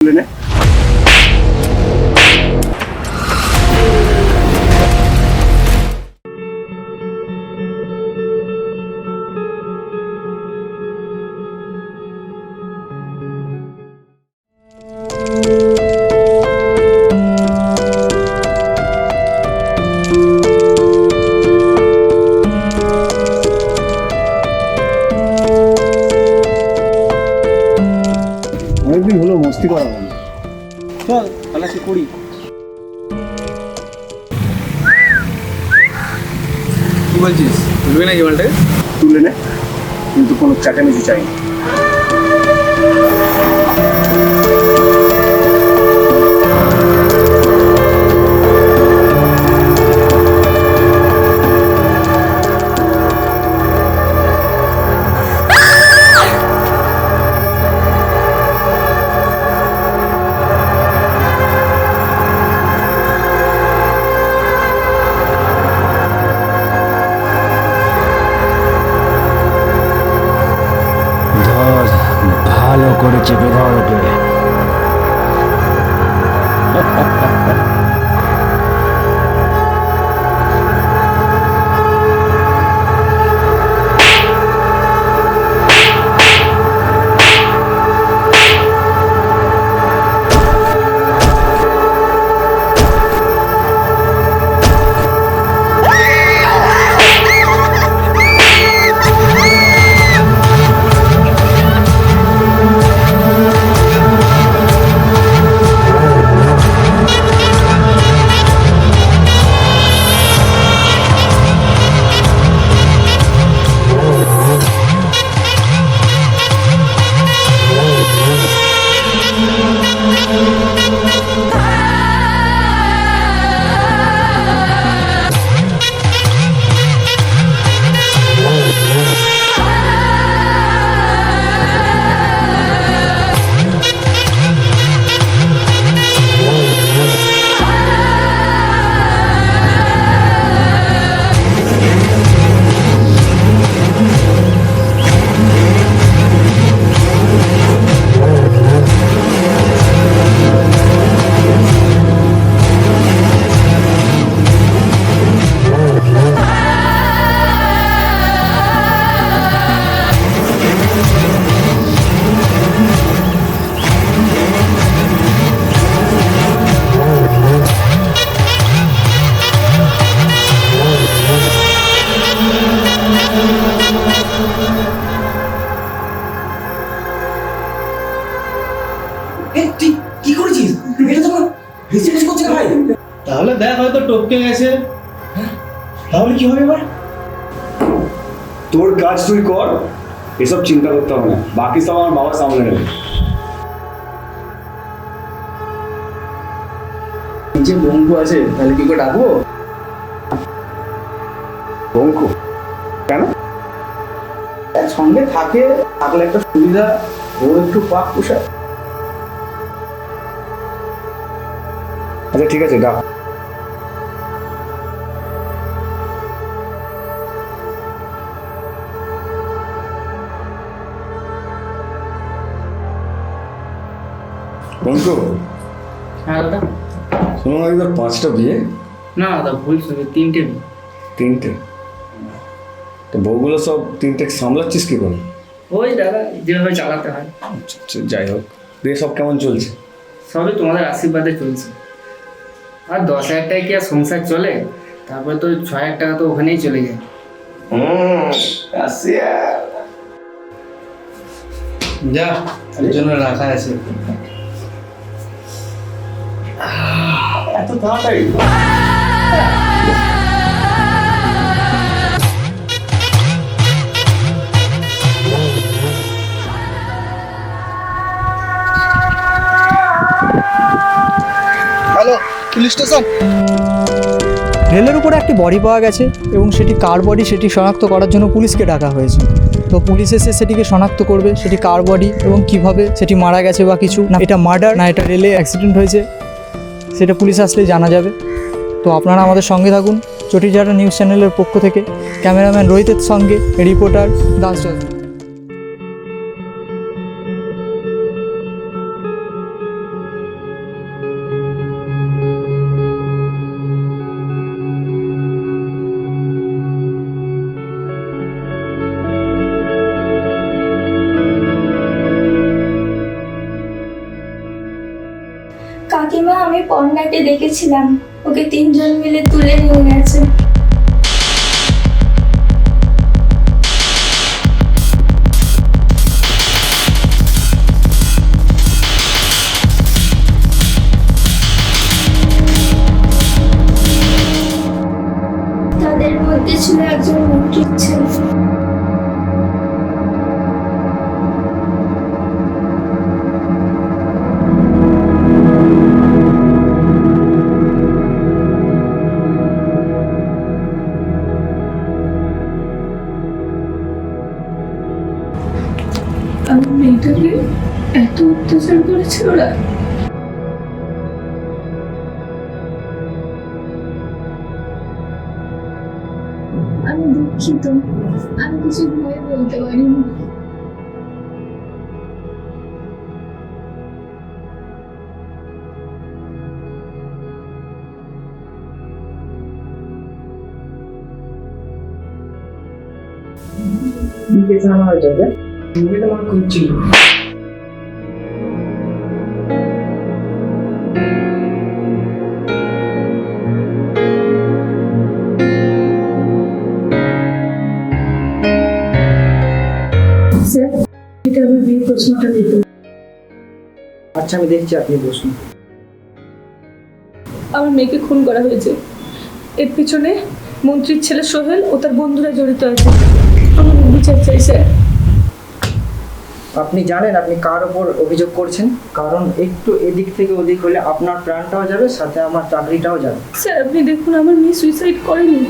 তুলে বলছিস? তুলবে নাকি মালটাকে তুলে নে। কিন্তু কোনো চাটামিচি চাই না ভালো করে চেপে তাহলে দেখ হয়তো টপকে গেছে। তাহলে কি হবে এবার? তোর কাজ তুই কর এসব চিন্তা করতে হবে না। বাকি সব আমার বাবা সামলে নেবে। যে বন্ধু আছে তাহলে কি করে ডাকবো? বঙ্কু? কেন? সঙ্গে থাকে থাকলে একটা সুবিধা ও একটু পাক পোষায়। আচ্ছা ঠিক আছে ডাক। বঙ্কু হ্যাঁ দাদা। শোনো না তোর পাঁচটা বিয়ে। না দাদা ভুল শুনে তিনটে। তিনটে? তো বউগুলো সব তিনটে সামলাচ্ছিস কি করে? ওই দাদা যেভাবে চালাতে হয়। আচ্ছা, আচ্ছা, যাই হোক। বিয়ে সব কেমন চলছে? সবই তোমাদের আশীর্বাদে চলছে। আর দশ হাজার টাকা কি আর সংসার চলে? তারপরে তো ছ হাজার টাকা তো ওখানেই চলে যায়। যা এর জন্য রাখা আছে। এত তাড়াতাড়ি। রেলের উপরে একটি বডি পাওয়া গেছে এবং সেটি কার বডি সেটি শনাক্ত করার জন্য পুলিশকে ডাকা হয়েছে। তো পুলিশ এসে সেটিকে শনাক্ত করবে, সেটি কার বডি এবং কীভাবে সেটি মারা গেছে বা কিছু, না এটা মার্ডার, না এটা রেলে অ্যাক্সিডেন্ট হয়েছে। সেটা পুলিশ আসলেই জানা যাবে তো আপনারা আমাদের সঙ্গে থাকুন চটিজাটা নিউজ চ্যানেলের পক্ষ থেকে ক্যামেরাম্যান রোহিতের সঙ্গে, রিপোর্টার দাস চৌধুরী। পর্ণাকে ওকে তিনজন মিলে তুলে নিয়ে গেছে। আমি দুঃখিত আমি কিছু ভয়ে বলতে পারিনি তুমি তোমার খুঁজছিল স্যার আচ্ছা আমি দেখছি আপনি বসুন। আমার মেয়েকে খুন করা হয়েছে। এর পিছনে মন্ত্রীর ছেলে সোহেল ও তার বন্ধুরা জড়িত আছে। আমার বিচার চাই স্যার আপনি জানেন আপনি কার ওপর অভিযোগ করছেন? কারণ একটু এদিক থেকে ওদিক হলে আপনার প্রাণটাও যাবে সাথে আমার চাকরিটাও যাবে। স্যার আপনি দেখুন আমার মেয়ে সুইসাইড করেনি।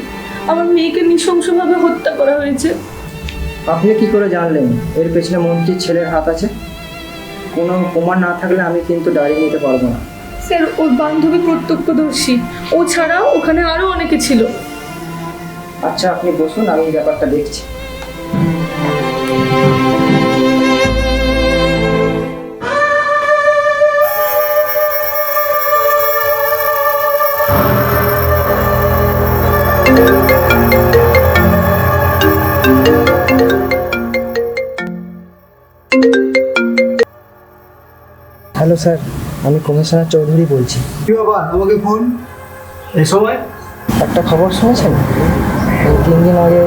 আমার মেয়েকে নৃশংসভাবে হত্যা করা হয়েছে। আপনি কি করে জানলেন? এর পেছনে মন্ত্রীর ছেলের হাত আছে? কোনো প্রমাণ না থাকলে আমি কিন্তু দাঁড়িয়ে নিতে পারব না। স্যার ওর বান্ধবী প্রত্যক্ষদর্শী। ও ছাড়াও ওখানে আরও অনেকে ছিল। আচ্ছা আপনি বসুন আমি ব্যাপারটা দেখছি। হ্যালো স্যার আমি কমিশনার চৌধুরী বলছি। কি বাবা আমাকে ফোন? এই সময়? একটা খবর শুনেছেন? এই তিন দিন আগে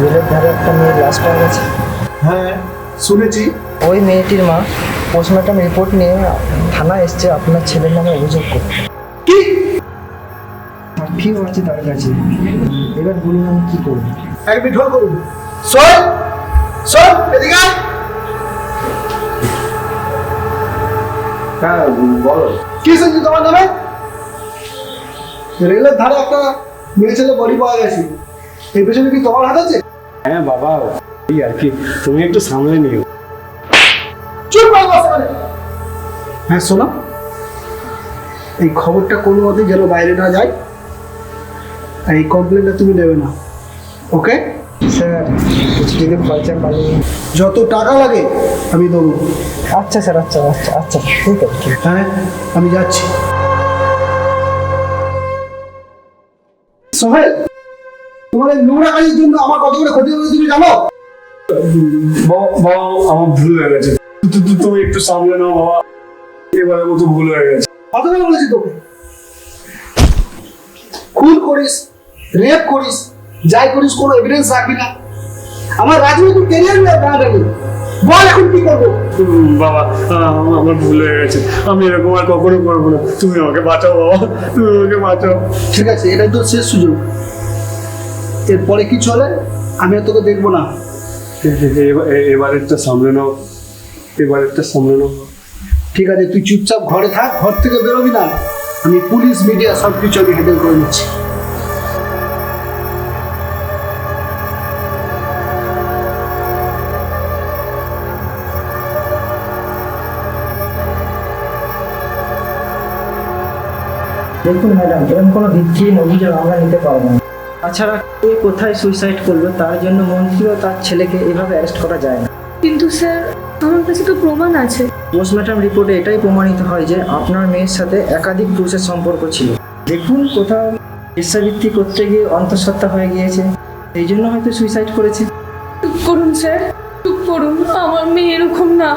রেলের ধারে একটা মেয়ের লাশ পাওয়া গেছে। হ্যাঁ শুনেছি। ওই মেয়েটির মা পোস্টমর্টম রিপোর্ট নিয়ে থানায় এসছে আপনার ছেলের নামে অভিযোগ করতে। কি? সাক্ষীও আছে তার কাছে? এবার বলুন আমি কি করব? এক মিনিট হোল্ড করুন। শোন শোন এদিকে হ্যাঁ বলো। কি শুনছি তোমার নামে? রেলের ধারে একটা মেয়ে ছেলে বডি পাওয়া গেছে। এই পেছনে কি তোমার হাত আছে? হ্যাঁ বাবা এই আর কি। তুমি একটু সামলে নিও। চুপ করে হ্যাঁ শোনো। এই খবরটা কোনো মতে যেন বাইরে না যায়। আর এই কমপ্লেনটা তুমি নেবে না। ওকে স্যার কিছু যদি খরচা পাই যত টাকা লাগে আমি দেবো আচ্ছা স্যার আচ্ছা আচ্ছা আচ্ছা ঠিক আছে হ্যাঁ আমি যাচ্ছি। সোহেল তোমার এই নোংরা কাজের জন্য আমার কত করে ক্ষতি হয়েছে তুমি জানো? বাবা আমার ভুল হয়ে গেছে। তুমি একটু সামলে নাও বাবা। এবারের মতো ভুল হয়ে গেছে। কতবার বলেছি তোকে? খুন করিস রেপ করিস যাই করিস কোনো এভিডেন্স রাখবি না। আমার রাজনৈতিক ক্যারিয়ার নিয়ে দাঁড়ালি বল এখন কি করব? বাবা আমার ভুল হয়ে গেছে। আমি এরকম আর কখনো করব না। তুমি আমাকে বাঁচাও বাবা। তুমি আমাকে বাঁচাও। ঠিক আছে এটাই তোর শেষ সুযোগ। এরপরে কি চলে? আমি আর তোকে দেখব না। এবারেরটা সামলে নাও। এবারেরটা সামলে নাও। ঠিক আছে তুই চুপচাপ ঘরে থাক। ঘর থেকে বেরোবি না। আমি পুলিশ মিডিয়া সব কিছু আমি হ্যান্ডেল করে নিচ্ছি। দেখুন ম্যাডাম এরকম কোনো ভিত্তিহীন অভিযোগ আমরা নিতে পারব না। তাছাড়া কে কোথায় সুইসাইড করল তার জন্য মন্ত্রী ও তার ছেলেকে এভাবে অ্যারেস্ট করা যায় না। কিন্তু স্যার আমার কাছে তো প্রমাণ আছে। পোস্টমর্টম রিপোর্টে এটাই প্রমাণিত হয় যে আপনার মেয়ের সাথে একাধিক পুরুষের সম্পর্ক ছিল। দেখুন কোথাও পেশাবৃত্তি করতে গিয়ে অন্তঃসত্ত্বা হয়ে গিয়েছে এই জন্য হয়তো সুইসাইড করেছে। চুপ করুন স্যার চুপ করুন। আমার মেয়ে এরকম না।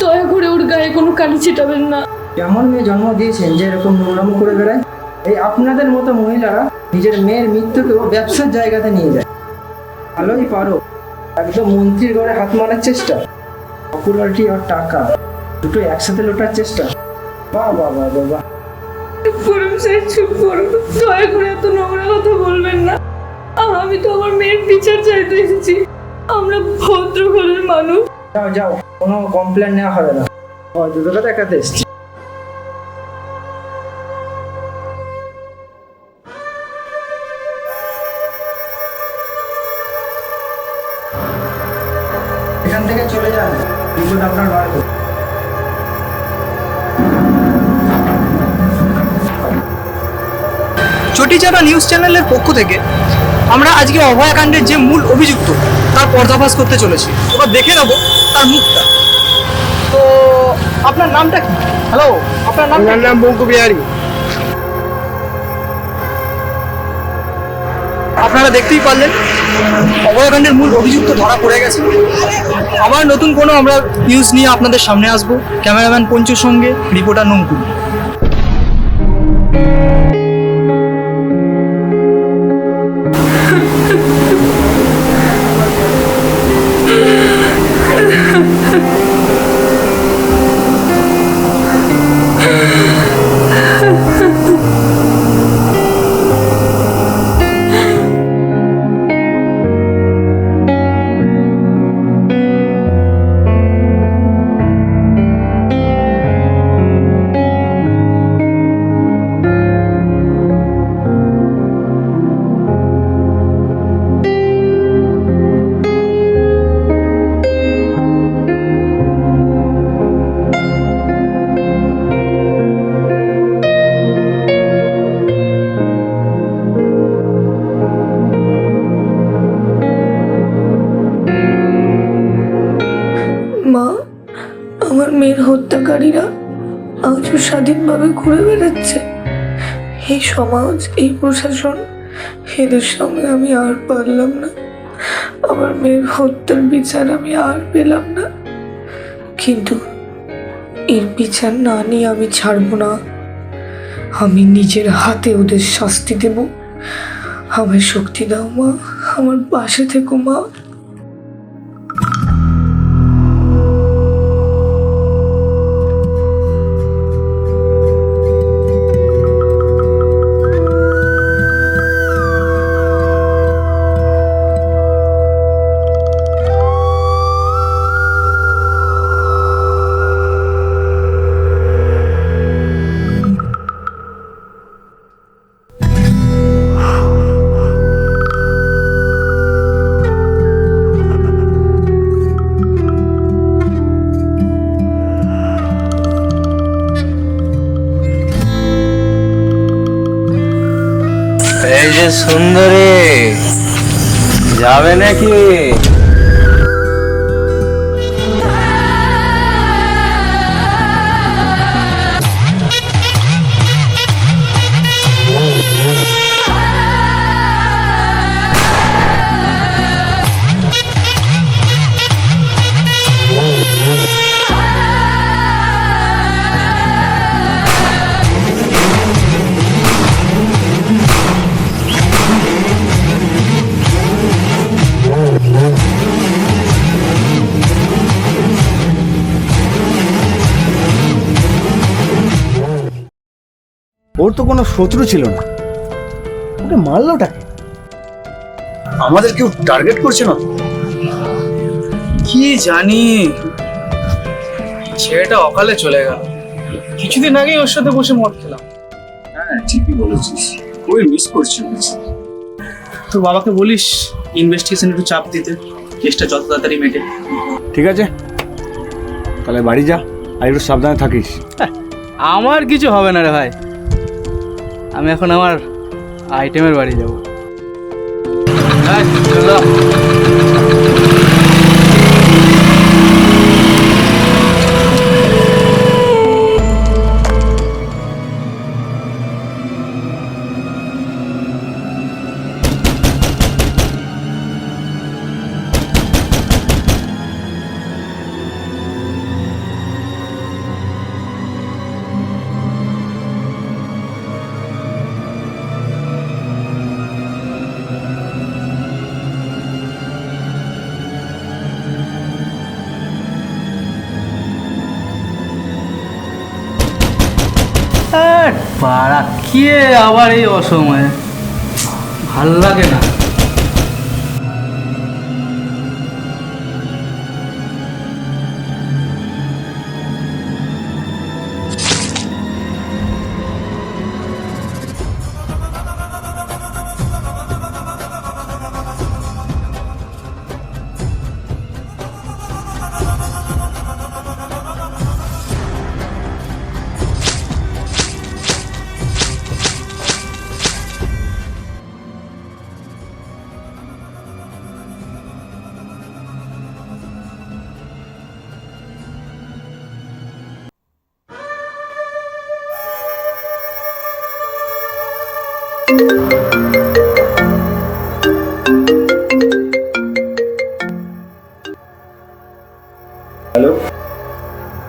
দয়া করে ওর গায়ে কোনো কালি ছিটাবেন না। কেমন মেয়ে জন্ম দিয়েছেন যে এরকম নোংরামো করে বেড়ায় এই আপনাদের মতো মহিলারা নিজের মেয়ের মৃত্যুকেও ব্যবসার জায়গাতে নিয়ে যায়। ভালোই পারো। একদম মন্ত্রীর ঘরে হাত মারার চেষ্টা। পপুলারিটি আর টাকা দুটো একসাথে লোটার চেষ্টা। বাহ বাহ বাহ বাহ বাহ। করুন স্যার চুপ করুন। দয়া করে এত নোংরা কথা বলবেন না। আমি তো আমার মেয়ের বিচার চাইতে এসেছি। আমরা ভদ্র ঘরের মানুষ। যাও যাও কোনো কমপ্লেন নেওয়া হবে না। দুটোকে দেখাতে এসছি। চটিচাটা নিউজ চ্যানেলের পক্ষ থেকে আমরা আজকে অভয়াকাণ্ডের যে মূল অভিযুক্ত তার পর্দাফাশ করতে চলেছি। এবার দেখে নেব তার মুখটা। তো আপনার নামটা কি? হ্যালো আপনার নাম নাম বঙ্কু বিহারি। আপনারা দেখতেই পারলেন অভয়াকাণ্ডের মূল অভিযুক্ত ধরা পড়ে গেছে। আবার নতুন কোনো আমরা নিউজ নিয়ে আপনাদের সামনে আসব। ক্যামেরাম্যান পঞ্চুর সঙ্গে রিপোর্টার নঙ্কুল হত্যাকারীরা আজও স্বাধীনভাবে ঘুরে বেড়াচ্ছে। এই সমাজ, এই প্রশাসন, এদের সঙ্গে আমি আর পারলাম না। আমার মেয়ের হত্যার বিচার আমি আর পেলাম না। কিন্তু এর বিচার না নিয়ে আমি ছাড়বো না। আমি নিজের হাতে ওদের শাস্তি দেব। আমার শক্তি দাও মা। আমার পাশে থেকো মা। সুন্দরী যাবে নাকি ওর তো কোনো শত্রু ছিল না। ওকে মারলোটাকে আমাদের কেউ টার্গেট করছে না? কি জানি। ছেলেটা অকালে চলে গেল। কিছুদিন আগেই ওর সাথে বসে মদ খেলাম। হ্যাঁ ঠিকই বলেছিস। ওই মিস করছিস তোর বাবাকে বলিস ইনভেস্টিগেশন একটু চাপ দিতে। কেসটা যত তাড়াতাড়ি মেটে। ঠিক আছে। তাহলে বাড়ি যা আর একটু সাবধানে থাকিস। আমার কিছু হবে না রে ভাই। আমি এখন আমার আইটেমের বাড়ি যাব। পাড়া। কে আবার এই অসময়ে? ভালো লাগে না।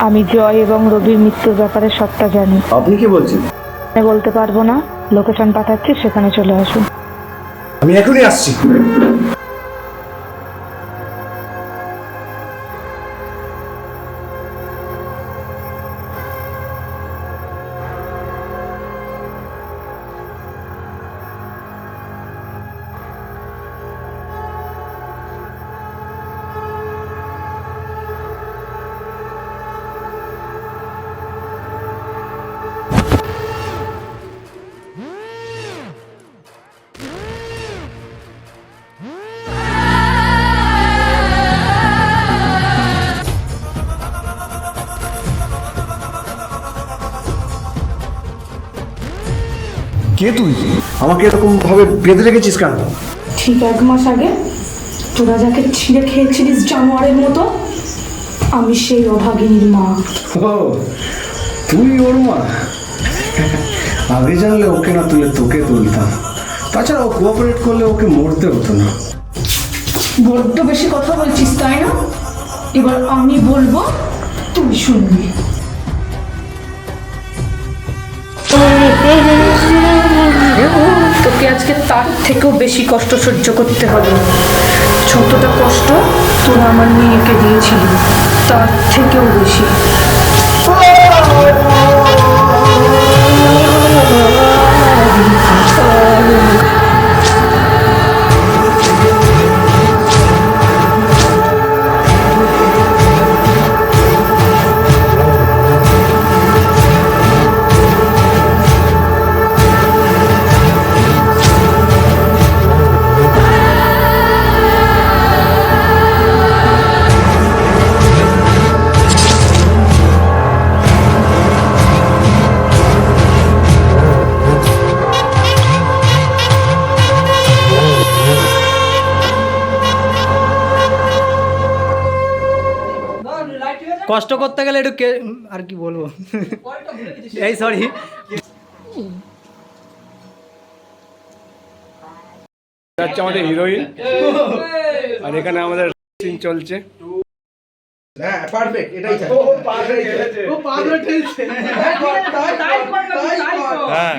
আমি জয় এবং রবির মৃত্যুর ব্যাপারে সবটা জানি। আপনি কি বলছেন? আমি বলতে পারব না। লোকেশন পাঠাচ্ছি সেখানে চলে আসুন। আমি এখনই আসছি। কে তুই? আমাকে এরকম ভাবে বেঁধে রেখেছিস কেন? ঠিক এক মাস আগে তোরা যাকে ছিঁড়ে খেয়েছিলিস জানোয়ারের মতো আমি সেই অভাগিনীর মা। ও তুই ওর মা আগে জানলে ওকে না তুলে তোকে তুলতাম। তাছাড়া ও কোঅপারেট করলে ওকে মরতে হতো না। বড্ড বেশি কথা বলছিস তাই না? এবার আমি বলব তুই শুনবি। তার থেকেও বেশি কষ্ট সহ্য করতে হবে। যতটা কষ্ট তোরা আমার মেয়েকে দিয়েছিলি, তার থেকেও বেশি। কষ্ট করতে গেলে একটু কে আর কি বলব? এই সরি যাচ্ছে আমাদের হিরোইন। আর এখানে আমাদের সিন চলছে। হ্যাঁ পারফেক্ট এটাই চাই। ও পারফেক্ট হ্যাঁ